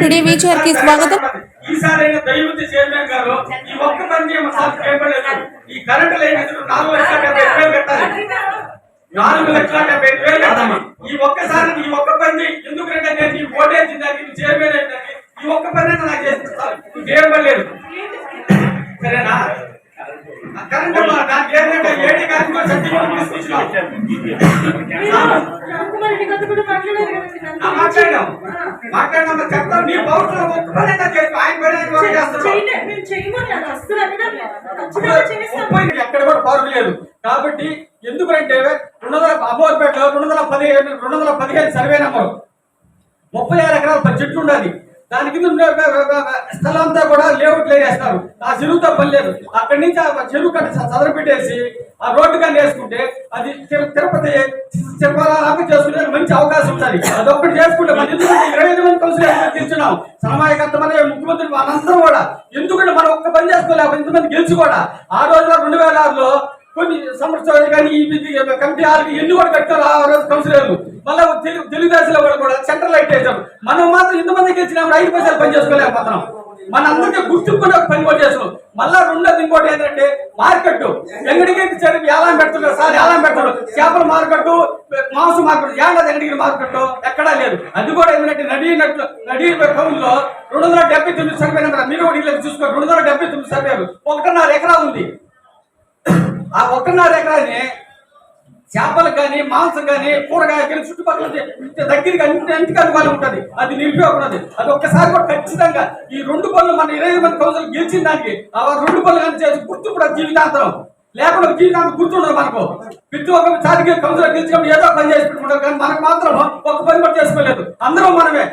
నమస్కారం టుడే వీచర్కి స్వాగతం. ఈసారి చైర్మన్ గారు ఈ ఒక్క పని ఈ కరెంట్ లైన్ ఎదురు నాలుగు లక్షల డెబ్బై వేలు నాలుగు లక్షల డెబ్బై వేలు ఈ ఒక్కసారి ఈ ఒక్క పని ఎందుకంటే నేను ఈ దానికి చైర్మన్ అయిందని ఈ ఒక్క పని అయినా నాకు చేస్తాను చేయబడలేదు సరేనా ఆ కరెంట్ మా- దానికి ఏంటంటే ఏడి గారికి కూడా సర్టిఫికెట్ తీసుకొచ్చినాం రామకుమారెడ్డి గారితో కూడా మాట్లాడారు కదండి ఆ, నన్ను మాట్లాడాం మాట్లాడినా చెప్తాను నీ పౌరులు ఒక్క పని అయినా చేసి ఆయన పని ఆయన కూడా చేస్తున్నాం చేయలే- మేము చేయమని అది అస్సలు అనడం లేదు. ఖచ్చితంగా చేస్తాం. ముప్పై ఎక్కడ కూడా పార్కు లేదు కాబట్టి ఎందుకంటే రెండు వందల అమ్మోర్పేటలో రెండు వందల పదిహేను రెండు వందల పదిహేను సర్వే నెంబరు. ముప్పై ఆరు ఎకరాల చెట్లు ఉండాలి. దాని కింద ఉండే స్థలం అంతా కూడా లేఅవుట్ వేస్తారు ఆ చెరువుతో పని లేదు. అక్కడి నుంచి ఆ చెరువు కట్ట చదర పెట్టేసి ఆ రోడ్డు కానీ వేసుకుంటే అది తిరుపతి తిరుపతి చేసుకునే మంచి అవకాశం ఉంటుంది అదొక్కటి చేసుకుంటే మన ఎందుకంటే ఇరవై ఐదు మంది కౌన్సిలర్ గెలిచున్నాం సమాయకత్వం అనే ముఖ్యమంత్రి మనందరం కూడా. ఎందుకంటే మనం ఒక్క పని చేసుకోలేక ఇంతమంది గెలిచి కూడా ఆ రోజులో రెండు వేల ఆరులో కొన్ని సంవత్సరాలు కానీ ఈ కమిటీ ఆరు ఎన్ని కూడా కట్టారు ఆ రోజు కౌన్సిలర్లు? మళ్ళీ తెలుగు తెలుగుదేశంలో వాళ్ళు కూడా సెంట్రల్ లైట్ వేసారు మనం మాత్రం ఇంతమంది గెలిచినప్పుడు ఐదు పైసలు పని చేసుకోలేకపోతున్నాం. మన అందరికీ గుర్తింపుని ఒక పని కూడా చేస్తున్నాం. మళ్ళా రెండోది ఇంకోటి ఏంటంటే మార్కెట్ ఎంగడికి చెరువు ఏలాం పెడుతున్నారు సార్ ఏలాం పెడతారు. చేపల మార్కెట్ మాంసం మార్కెట్ ఏడాది ఎంగడికి మార్కెట్ ఎక్కడా లేదు. అది కూడా ఏంటంటే నడినట్లు నడి టౌన్లో రెండు వందల డెబ్బై తొమ్మిది సర్వే నెంబర్ మీరు కూడా ఇళ్ళకి చూసుకోండి. రెండు వందల డెబ్బై తొమ్మిది సర్వేలు. ఒకటిన్నర ఎకరా ఉంది. ఆ ఒకటిన్నర ఎకరాన్ని చేపలు కానీ మాంసం కానీ కూరగాయ కానీ చుట్టుపక్కల దగ్గరికి అన్ని అన్నిటికీ అనుకూలంగా ఉంటుంది. అది నిలిపివ్వకూడదు అది ఒక్కసారి కూడా ఖచ్చితంగా ఈ రెండు పనులు మన ఇరవై మంది కౌన్సిల్ గెలిచిన దానికి ఆ రెండు పనులు కానీ చేసి గుర్తు కూడా జీవితాంతరం. లేకుండా జీవితాంతం గుర్తుండదు మనకు. ప్రతి ఒక్కసారికి కౌన్సిలర్ గెలిచినప్పుడు ఏదో పని చేసి పెట్టుకుంటారు కానీ మనకు మాత్రం ఒక్క పని కూడా చేసుకోలేదు. అందరం మనమే.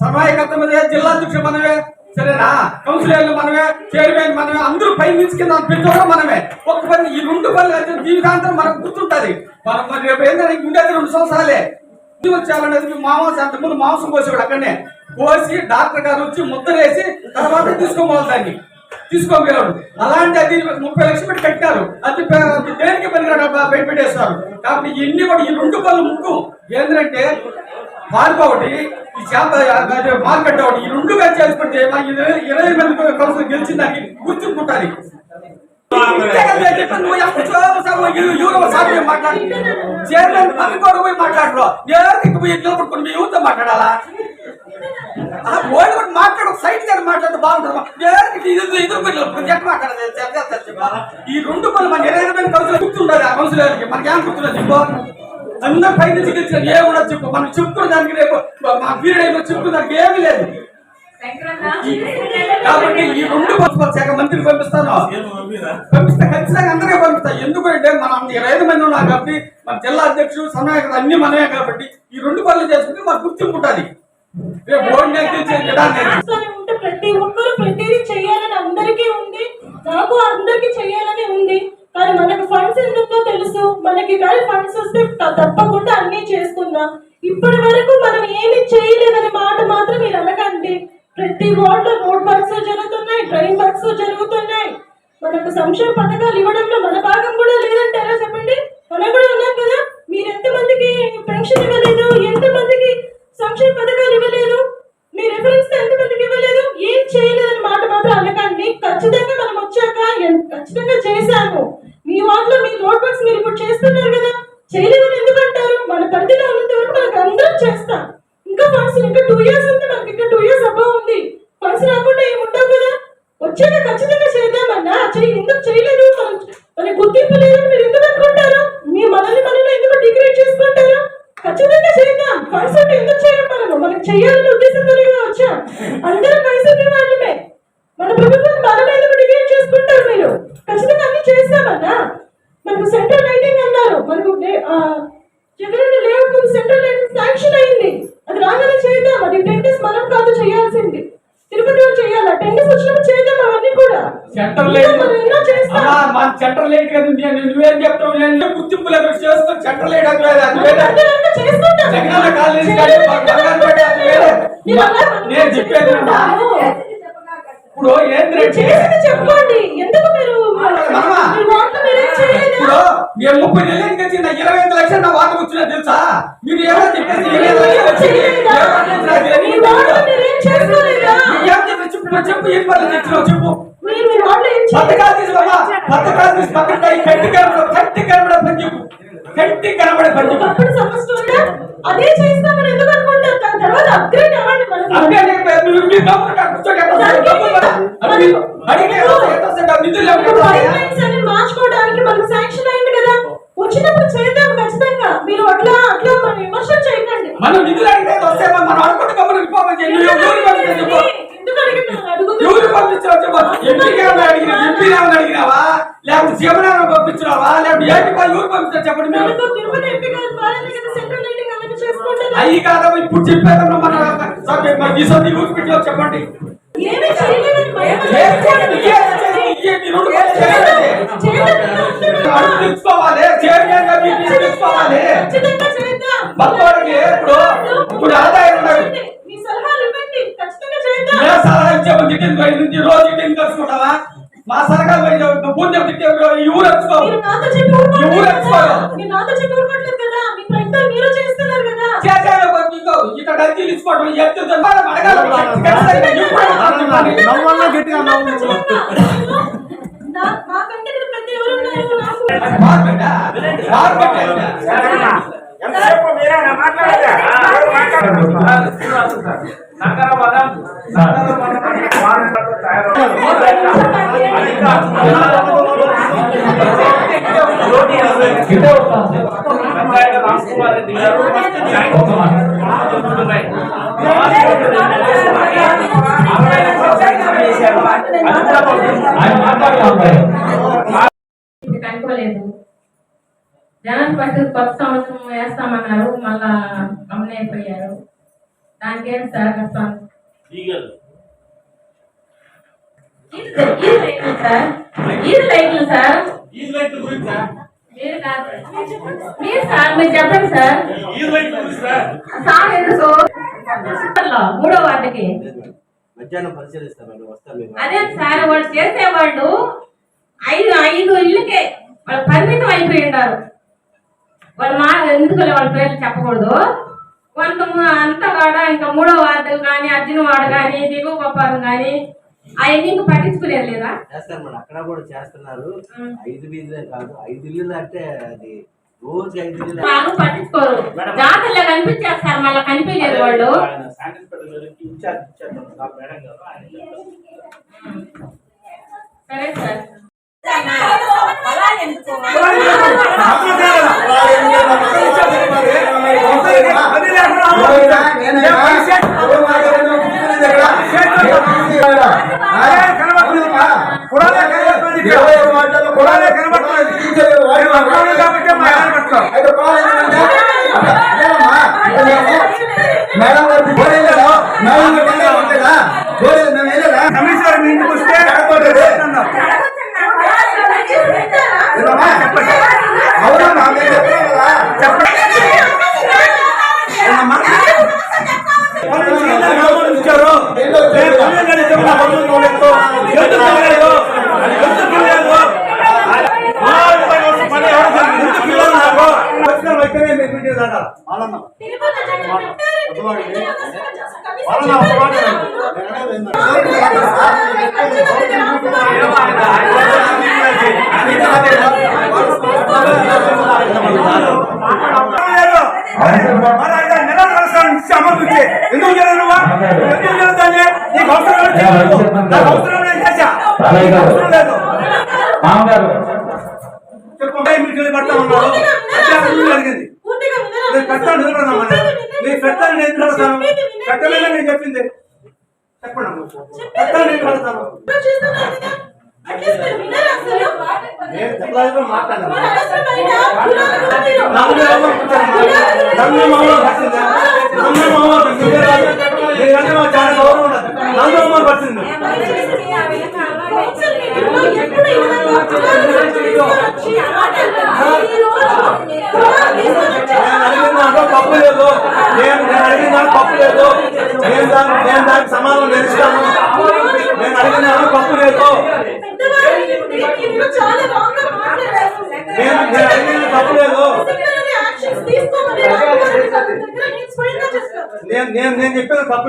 సమాయకత్వం మనమే జిల్లా అధ్యక్షుడు మనమే. సరేనా? కౌన్సిలర్లు మనమే చైర్మన్ మనమే అందరూ పై నుంచి కింద ప్రతి మనమే. ఒక్క పని ఈ రెండు పనులు అయితే జీవితాంతం మనకు గుర్తుంటది. మనం మరి రేపు ఏంటంటే ఉండేది రెండు సంవత్సరాలే. ఇది వచ్చాలనేది మాంసం అంతకుముందు మాంసం కోసేవాడు అక్కడనే. కోసి డాక్టర్ గారు వచ్చి ముద్ర వేసి తర్వాత తీసుకోవాలి దాన్ని. తీసుకోగలడు అలాంటి అది ముప్పై లక్షలు పెట్టి కట్టారు. అది దేనికి పనికిరాడు పెట్టేస్తారు. కాబట్టి ఇన్ని కూడా ఈ రెండు పనులు ముక్కు. ఏంటంటే మార్పు ఒకటి ఈ చేప మార్కెట్ ఒకటి. ఈ రెండు కలిసి చేసుకుంటే ఇరవై ఇరవై మంది కౌన్సిల్ గెలిచిన దానికి గుర్తుంటుంది చైర్మన్ పక్కకోడు పోయి మాట్లాడరు నేను పోయి ఎట్లా మీ మాట్లాడాలా ఆ ఓడి కూడా మాట్లాడు సైడ్ దగ్గర మాట్లాడితే బాగుంటుంది ఎవరికి ఇది మాట్లాడదు ఈ రెండు పనులు మన ఇరవై మంది కౌన్సిలర్ గుర్తుండాలి ఆ కౌన్సిలర్కి మనకి ఏం గుర్తున్నది చెప్పు అందరూ పైన చికిత్స ఏ కూడా చెప్పు. మనం చెప్పుకున్న దానికి రేపు మా పీరియడ్ చెప్పుకున్న దానికి ఏమీ లేదు. కాబట్టి ఈ రెండు మున్సిపల్ శాఖ మంత్రిని పంపిస్తాను. పంపిస్తే ఖచ్చితంగా అందరికీ పంపిస్తా. ఎందుకంటే మనం ఇరవై ఐదు మంది ఉన్నారు కాబట్టి మన జిల్లా అధ్యక్షుడు సమయానికి అన్ని మనమే కాబట్టి ఈ రెండు పనులు చేసుకుంటే మనకు గుర్తింపు ఉంటుంది. రేపు ఓడి నెగ్గించే విధానం రాష్ట్రాన్ని ఉంటే ప్రతి ఒక్కరు ప్రతిదీ చేయాలని అందరికీ ఉంది. నాకు అందరికీ చేయాలని ఉంది. కానీ మనకు ఫండ్స్ ఎందుకో తెలుసు. మనకి కానీ ఫండ్స్ వస్తే తప్పకుండా అన్ని చేసుకుందాం. ఇప్పటి వరకు మనం ఏమి చేయలేదనే మాట మాత్రం మీరు అనకండి. ప్రతి వార్డులో రోడ్ వర్క్స్ జరుగుతున్నాయి డ్రైన్ వర్క్స్ జరుగుతున్నాయి. మనకు సంక్షేమ పథకాలు ఇవ్వడంలో మన భాగం కూడా లేదంటారా చెప్పండి? మనం కూడా ఉన్నాం కదా? మీరు ఎంతమందికి పెన్షన్ ఇవ్వలేదు? ఎంతమందికి సంక్షేమ పథకాలు ఇవ్వలేదు? మీ రిఫరెన్స్ ఎంతమందికి ఇవ్వలేదు? ఏం చేయలేదని మాట మాత్రం అనకండి. ఖచ్చితంగా మనం వచ్చాక ఖచ్చితంగా చేశాము. మీ వార్డులో మీ రోడ్ వర్క్స్ మీరు ఇప్పుడు చేస్తున్నారు కదా? చేయలేదు చేద్దాం ఎందుకు చేయం మనం చేయాలనే ఉద్దేశంతోనే వచ్చాం. అందరం గుర్తింపు లేదు అది వేరే. జగనన్న కాలనీ మీరు నేను చెప్పేది. ఇప్పుడు ఎందుకు మీరు మీరేం చేయలేదు? ఇప్పుడు నేను ముప్పై నెలలకి వచ్చి నా ఇరవై ఐదు లక్షలు నా వాటకు వచ్చినా తెలుసా? మీరు ఏమో చెప్పేసి మీరేం ఇప్పుడు చెప్పు ఏం తెచ్చినావు చెప్పు. మీరు. పథకాలు తీసుకోమా పక్కన పెట్టి కంటి కనబడ కంటి కనబడే చెప్పు కంటి కనబడే పని చెప్పు ఒకప్పుడు సమస్య ఉంటే అదే చేస్తామని ఎందుకు అనుకుంటారు? దాని తర్వాత అప్గ్రేడ్ అవ్వండి మనం అంటే మీరు మీ డబ్బులు? ఎక్కడ వస్తాయి? నిధులు లైన్స్ అన్ని మార్చుకోవడానికి మనకు శాంక్షన్ అయింది కదా. వచ్చినప్పుడు చేద్దాం ఖచ్చితంగా. మీరు అట్లా అట్లా మన విమర్శలు చేయకండి. మనం నిధులు అడిగితే వస్తే మనం అనుకుంటే కబుర్లు రిపోర్ట్ చేయండి ఎవరు పంపించావు చెప్పు ఎందుకు ఎవరు పంపించావు చెప్పు. ఎంపీకి సీఎం పంపించినావా లేకపోతే ఏంటి పని ఎవరు పంపించారు చెప్పండి మీరు. కదా అయ్యి కాదమ్మా ఇప్పుడు చెప్పేదమ్మా మన సార్ మన ఈసారి ఊరు పెట్టావు చెప్పండి. మీ చేద్దాం. భక్తుడికి ఇప్పుడు ఇప్పుడు ఆదాయం మీ సలహా ఇచ్చాము జిటిన్ బయట నుంచి రోజు జిటిన్ కలుసుకుంటావా మా సలహా బయట పూజ తిట్టే ఈ ఊరు వచ్చుకో మీరు నాతో చెప్పి ఎవరు ఊరుకోవట్లేదు ఎత్తుకోరు? కదా. మీరు నాతో చెప్పి ఊరుకోవట్లేదు కదా. మీ ప్రయత్నాలు మీరు చేస్తున్నారు కదా. కొంచెం తీసుకోవడం ఎత్తుతుంది మనం అడగాలి ఖచ్చితంగా ఎప్పుడు అడుగుతాం చెప్పండి. నవ్వన్నా గట్టిగా నవ్వు. నా- నాకంటే ఇక్కడ పెద్ద ఎవరున్నారు నాకు మార్కెట్ మార్కెట్ ఎంతసేపు మీరేనా మాట్లాడేది? ఎవరు మాట్లాడరు? ఇది అనుకోలేదు జనం పట్టు కొత్త సంవత్సరం వేస్తామన్నారు మళ్ళా అమ్మనే దానికి దానికేం సార్ లైట్లు సార్. లైట్లు సార్. మీరు కాదు. మీరు సార్ మీరు చెప్పండి సార్. సార్. ఎందుకు మూడో వాటికి మధ్యాహ్నం పరిశీలిస్తామండి అదే సార్ వాళ్ళు చేసేవాళ్ళు ఐదు ఐదు ఇళ్ళకే. వాళ్ళు పరిమితం అయిపోయి ఉంటారు వాళ్ళు మా ఎందుకు వాళ్ళ పేర్లు చెప్పకూడదు? కొంత అంతా కూడా ఇంకా మూడో వార్డు కానీ అర్జున వార్డు కానీ దిగువ గొప్పం కానీ అవన్నీ ఇంకా పట్టించుకునేది లేదా చేస్తారు మేడం అక్కడ కూడా చేస్తున్నారు ఐదు వీధులే కాదు ఐదు ఇల్లు అంటే అది రోజు ఐదు ఇల్లు వాళ్ళు పట్టించుకోరు జాతరలో కనిపించేస్తారు మళ్ళీ కనిపించలేదు వాళ్ళు సరే లేకుండా అదే కనబడుతుంది. పురాణే కనబడుతుంది ఇక్కడ. పురాణే కనబడుతుంది. మేము అక్కడ కాబట్టి మా ఆయన పట్టుకో. కమిషనర్ మీ ఇంటికి వస్తే అన్నాం. వాళ్ళు సీదా గ్రామానికి ఇచ్చారు. నేను పిల్లలని చెప్పిన బంధువులు ఉండేతో. ఎందుకు పిల్లలు? ఎందుకు పిల్లలు? వాళ్ళు పని వస్తే పని ఎవరు చేస్తారు? ఎందుకు పిల్లలు నాకు? వచ్చిన వ్యక్తినే మీరు మీటింగ్ అంటారు. వాళ్ళమ్మ. తిరుపతి జగన్ పెట్టారంటే వాళ్ళమ్మ ఒక మాట లేదు. మరి ఆయన నెలలు కలుస్తాను ఇచ్చి అమలు ఇచ్చి. ఎందుకు చేయలేదు నువ్వు? ఎందుకు చేయలేదు దాన్ని? నీకు అవసరం లేదు చెప్పు. నాకు అవసరం లేదు చేశా. నీకు అవసరం లేదు. చెప్పు అబ్బాయి మీటింగ్లు పెడతా ఉన్నాడు. అత్యాచారం జరిగింది. నేను పెట్టాను నిలబడమన్నా. నేను పెట్టాను నేను నిలబడతాను. పెట్టలేదని నేను చెప్పింది. చెప్పండి నేను మాకు చాలా గౌరవం ఉన్నది. నన్ను మామూలు పట్టింది. తప్పు లేదు నేను నేను అడిగిన దాంట్లో తప్పు లేదు నేను దాని నేను దానికి సమాధానం నేను ఇస్తాను నేను అడిగిన దాంట్లో తప్పు లేదు. నేను నేను అడిగిన తప్పు లేదు నేను నేను నేను చెప్పేది తప్పు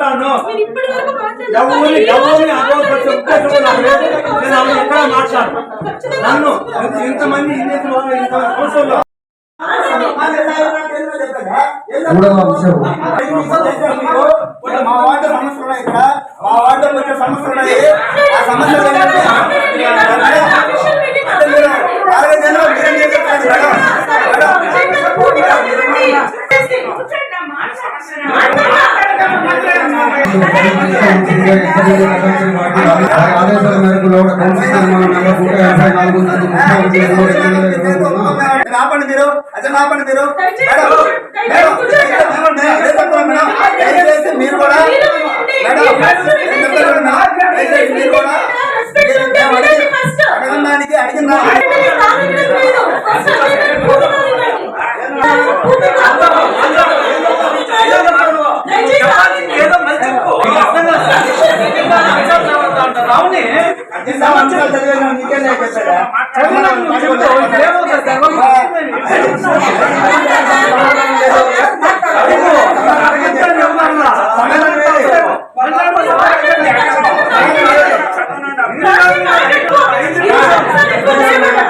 మాట్లాడను ఎవరిని ఎవరిని లేదు నేను ఎక్కడ మాట్లాడను? నన్ను ఇంత- ఇంతమంది సంవత్సరంలో మూడవ అంశం. మా వార్డు సమస్యలు ఉన్నాయి ఇక్కడ మా వార్డులో వచ్చే సమస్యలు ఉన్నాయి. ఆ సమస్యలు ఏంటంటే చేస్తారు మేడం? వారి ఆదేశాల మేరకు లోక కౌన్సిల్ నెంబర్ నూట యాభై నాలుగు ఆపండి మీరు అది ఆపండి మీరు దయచేసి మీరు కూడా మీరు కూడా అడిగిన అడిగిన దానికి అడిగిన దానికి ఏదో మంచి చెప్పు. నీకు అర్థం కాదు. రావుని అన్ని సంవత్సరాలు చదివాను నీకేం నేర్పిస్తాడా? చదివినాక నువ్వు చెప్తావు. ఇప్పుడు ఏమవుతుంది సార్? అడుగు. అడగద్దని ఎవరన్నా?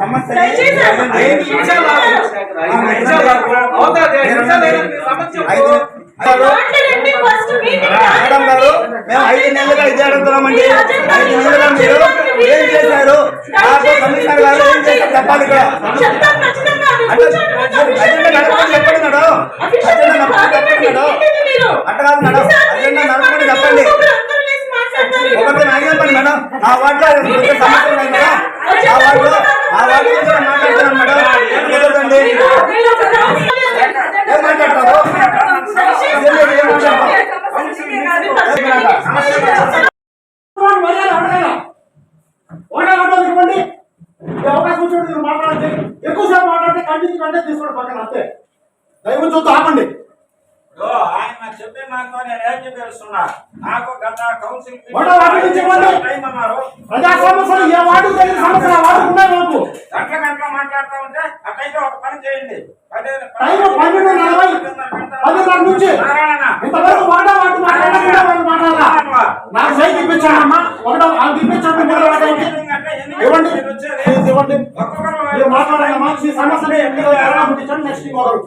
సమస్య ఐదు నిమిషాలు ఆగు. ఐదు నిమిషాలు ఆగు. అవతల ఐదు నిమిషాలు అయినా నీ సమస్య చెప్పు. ఐదు ఐదు మాట్లాడండి ఫస్ట్ మీటింగ్ మేడం గారు మేము ఐదు నెలలుగా ఇది అడుగుతున్నామండి ఐదు నెలలుగా మీరు ఏం చేశారు? నాకు కమిషనర్ గారు ఏం చేశారు? చెప్పాలి ఇక్కడ. అజెండా చెప్పండి మేడం. అజెండా చెప్పండి మేడం. కాదు మేడం. అజెండా చెప్పండి. ఒకటి నాకు చెప్పండి మేడం. ఆ వార్డులో ఉన్నాయి మేడం. ఆ వార్డులో ఆ వార్డు గురించి మాట్లాడుతున్నాను మేడం. కుదరదండి ఒక రాజకీయ ఏం మాట్లాడతారు ఏం లేదు, ఏం ఎక్కువసేపు మాట్లాడితే కంటిన్యూ కంటే తీసుకోండి పక్కన అంతే. దయవు చూస్తూ ఆపండి. చెప్పిన దాంతో నేను ఏం చెప్పేస్తున్నా నాకు గత కౌన్సిల్ వాడు వాటి నుంచి ఇవ్వండి. టైం అన్నారు ప్రజా సమస్యలు ఏ సమస్యలు మాకు. గంటల గంటల మాట్లాడుతూ ఉంటే అట్లయితే ఒక పని చేయండి. ఇంతవరకు వాడా వాటి మాట్లాడాలా. నాకు సైట్ ఒకటో అది ఇప్పించండి ఇవ్వండి. ఇవ్వండి. ముట్టించండి నెక్స్ట్ ఇంకొకరు.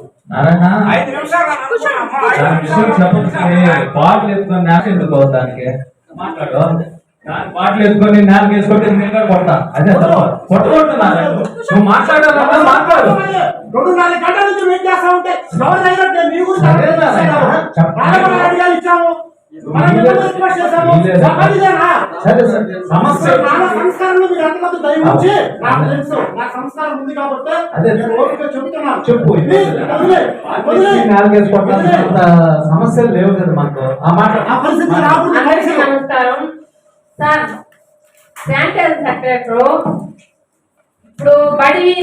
బాటిల్ ఎత్తుకొని నేల ఎందుకు దానికి మాట్లాడు. దాని బాటిల్ ఎత్తుకొని వేసుకుంటే నేను కూడా కొడతా. అదే కొట్టుకుంటున్నా. నువ్వు మాట్లాడాలన్నా మాట్లాడు. రెండు నాలుగు గంటల నుంచి వెయిట్ చేస్తా ఉంటే? మీ గురించి ఇచ్చాము. సరే సరే సమస్య సంస్కారం ఉంది కాబట్టి చెప్పు సమస్యలు లేవు కదా మాకు ఆ మాట అందరికీ నమస్కారం సార్ శానిటైజర్ సెక్రటరీ ఇప్పుడు బడి